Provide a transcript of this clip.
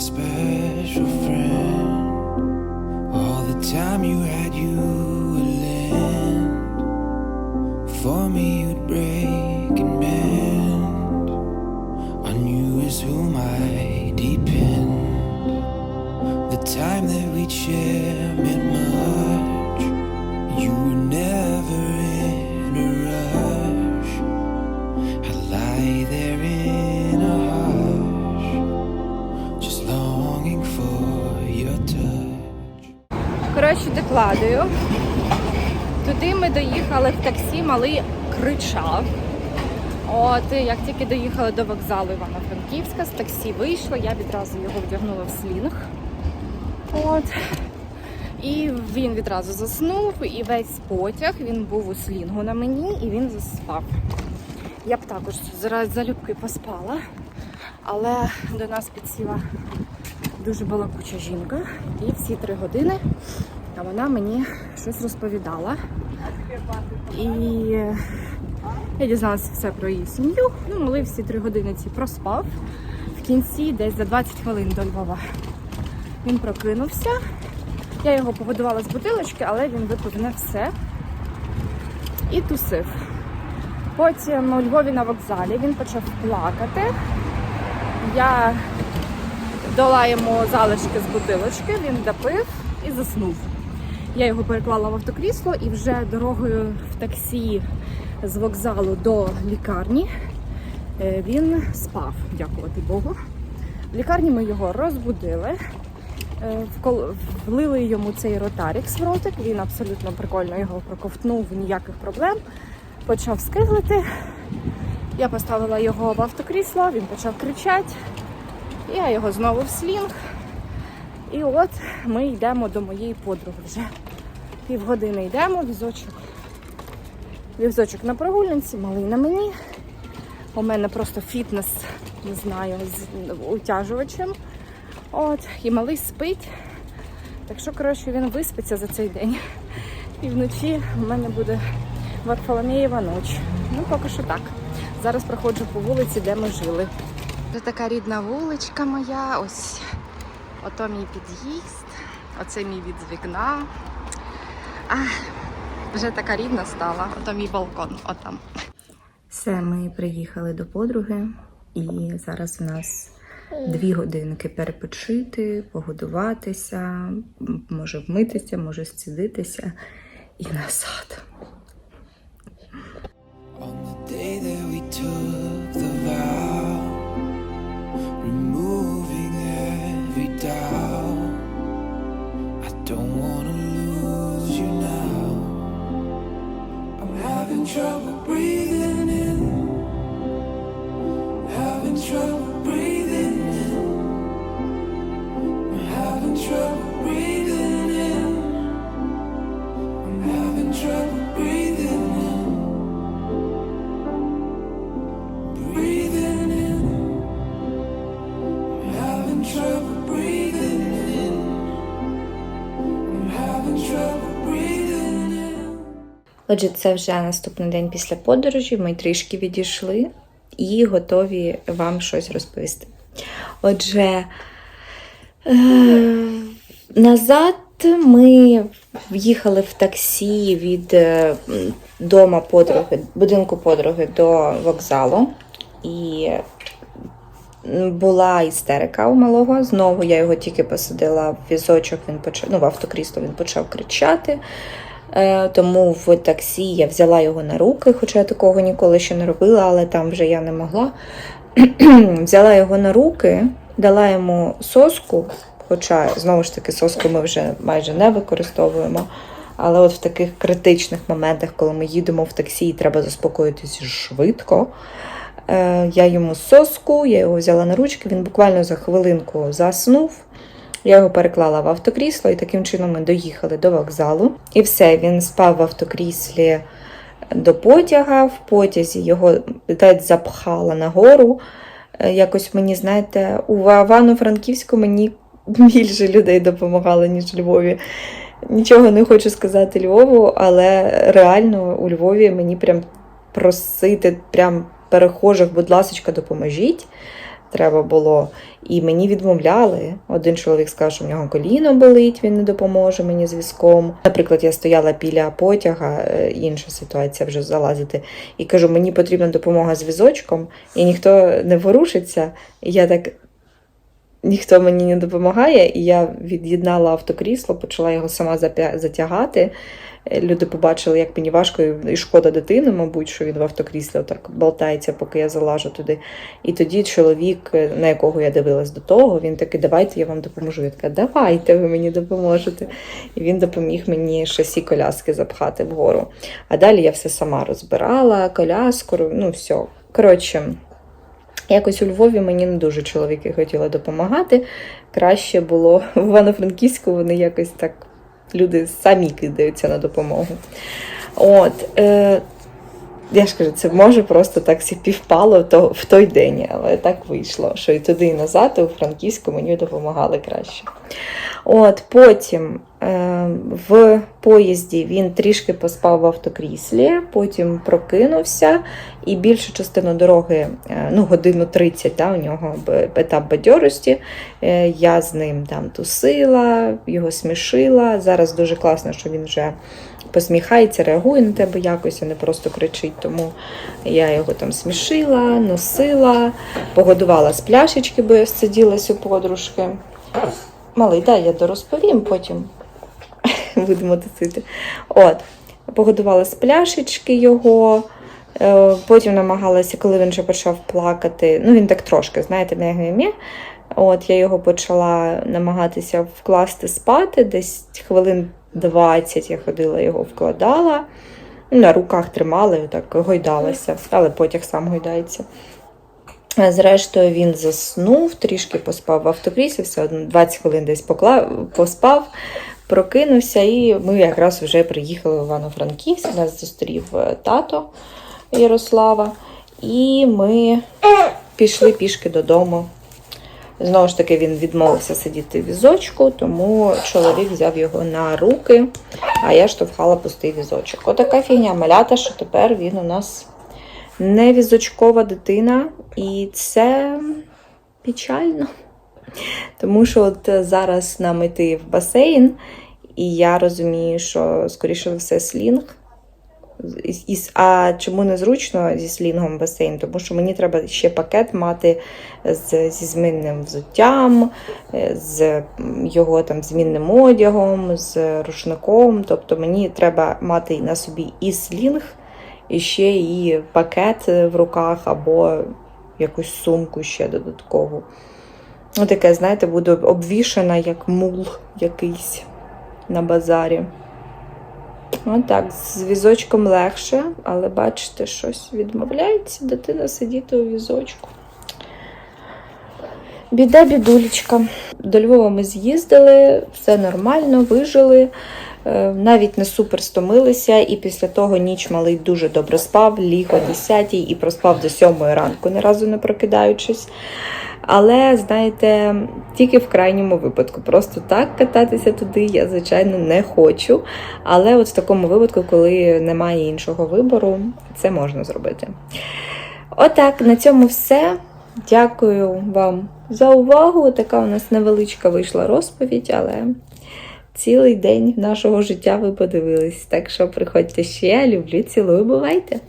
special friend. All the time you had, you would lend. For me, you'd break and bend. On you is whom I depend. The time that we'd share meant much. You were never Коротше, докладую. Туди ми доїхали в таксі, малий кричав. От як тільки доїхали до вокзалу Івано-Франківська, з таксі вийшла, я відразу його вдягнула в слінг. От. І він відразу заснув, і весь потяг він був у слінгу на мені, і він заспав. Я б також зараз залюбки поспала, але до нас підсіла дуже балакуча жінка, і всі три години вона мені щось розповідала. І я дізналася все про її сім'ю. Ну, малий всі три години ці проспав. В кінці, десь за 20 хвилин до Львова, він прокинувся. Я його погодувала з бутилочки, але він випив не все і тусив. Потім у Львові на вокзалі він почав плакати. Я дала йому залишки з бутилочки, він допив і заснув. Я його переклала в автокрісло і вже дорогою в таксі з вокзалу до лікарні е, він спав, дякувати Богу. В лікарні ми його розбудили, е, влили йому цей ротарікс в ротик. Він абсолютно прикольно його проковтнув, ніяких проблем. Почав скиглити. Я поставила його в автокрісло, він почав кричати. Я його знову в слінг. І от ми йдемо до моєї подруги вже. Півгодини йдемо, візочок. Візочок на прогулянці, малий на мені. У мене просто фітнес, не знаю, з утяжувачем. От, і малий спить. Так що, коротше, він виспиться за цей день. І вночі в мене буде Варфоломієва ніч. Ну, поки що так. Зараз проходжу по вулиці, де ми жили. Це така рідна вуличка моя. Ось ото мій під'їзд, оце мій від вікна. А, вже така рідна стала. Ото мій балкон, отам. Все, ми приїхали до подруги, і зараз у нас дві годинки перепочити, погодуватися, може вмитися, може зцідитися і назад. Отже, це вже наступний день після подорожі. Ми трішки відійшли і готові вам щось розповісти. Отже, е- назад ми в'їхали в таксі від е, дома подруги, будинку подруги до вокзалу. І була істерика у малого. Знову я його тільки посадила в візочок, він почав, ну, в автокрісло він почав кричати. Е, Тому в таксі я взяла його на руки, хоча я такого ніколи ще не робила, але там вже я не могла. взяла його на руки, дала йому соску, хоча знову ж таки соску ми вже майже не використовуємо. Але от в таких критичних моментах, коли ми їдемо в таксі і треба заспокоїтися швидко, е, я йому соску, я його взяла на ручки, він буквально за хвилинку заснув. Я його переклала в автокрісло, і таким чином ми доїхали до вокзалу. І все, він спав в автокріслі до потяга. В потязі його десь запхала нагору. Е, Якось мені, знаєте, у Івано-Франківську мені більше людей допомагало, ніж у Львові. Нічого не хочу сказати Львову, але реально у Львові мені прям просити прям перехожих, будь ласка, допоможіть. Треба було. І мені відмовляли. Один чоловік сказав, що в нього коліно болить, він не допоможе мені з візком. Наприклад, я стояла біля потяга, е, інша ситуація вже залазити, і кажу, мені потрібна допомога з візочком, і ніхто не ворушиться. І я так. Ніхто мені не допомагає, і я від'єднала автокрісло, почала його сама затягати. Е, Люди побачили, як мені важко, і шкода дитини, мабуть, що він в автокріслі так болтається, поки я залажу туди. І тоді чоловік, е, на якого я дивилась до того, він такий, давайте я вам допоможу. Я така, давайте ви мені допоможете. І він допоміг мені шасі коляски запхати вгору. А далі я все сама розбирала, коляску, ну все. Коротше, якось у Львові мені не дуже чоловіки хотіли допомагати. Краще було в Івано-Франківську, вони якось так люди самі кидаються на допомогу. От, е, я ж кажу, це може просто так співпало то, в той день, але так вийшло, що і туди, і назад, і у Франківську мені допомагали краще. От, потім е, в поїзді він трішки поспав в автокріслі, потім прокинувся, і більшу частину дороги, е, ну, годину 30, да, у нього етап бадьорості. Е, Я з ним там тусила, його смішила. Зараз дуже класно, що він вже посміхається, реагує на тебе якось, а не просто кричить. Тому я його там смішила, носила, погодувала з пляшечки, бо я сиділась у подружки. Малий, дай я дорозповім, потім будемо тусити. От, погодувала з пляшечки його. е, Потім намагалася, коли він вже почав плакати. Ну, він так трошки, знаєте, не гмі. От я його почала намагатися вкласти спати. Десь хвилин 20 я ходила, його вкладала. Ну, На руках тримала і так гойдалася, але потяг сам гойдається. Зрештою, він заснув, трішки поспав в автокріслі, все одно 20 хвилин десь покла... поспав, прокинувся, і ми якраз вже приїхали в Івано-Франківськ. Нас зустрів е, тато Ярослава, і ми пішли пішки додому. Знову ж таки, він відмовився сидіти в візочку, тому чоловік взяв його на руки, а я штовхала пустий візочок. Отака фігня малята, що тепер він у нас не візочкова дитина, і це печально. Тому що от зараз нам йти в басейн, і я розумію, що, скоріше все, слінг. А чому незручно зі слінгом басейн? Тому що мені треба ще пакет мати з, зі змінним взуттям, е, з його там змінним одягом, з рушником. Тобто мені треба мати на собі і слінг, і ще і пакет в руках, або якусь сумку ще додаткову. Ну, таке, знаєте, буду обвішана як мул якийсь на базарі. Отак, з візочком легше, але бачите, щось відмовляється дитина сидіти у візочку. Біда, бідулечка. До Львова ми з'їздили, все нормально, вижили. Е, Навіть не супер стомилися, і після того ніч малий дуже добре спав, ліг о 10 і проспав до 7 ранку, ні разу не прокидаючись. Але, знаєте, тільки в крайньому випадку. Просто так кататися туди я, звичайно, не хочу. Але от в такому випадку, коли немає іншого вибору, це можна зробити. Отак, на цьому все. Дякую вам за увагу. Така у нас невеличка вийшла розповідь, але цілий день нашого життя ви подивились. Так що приходьте ще. Люблю, цілую, бувайте!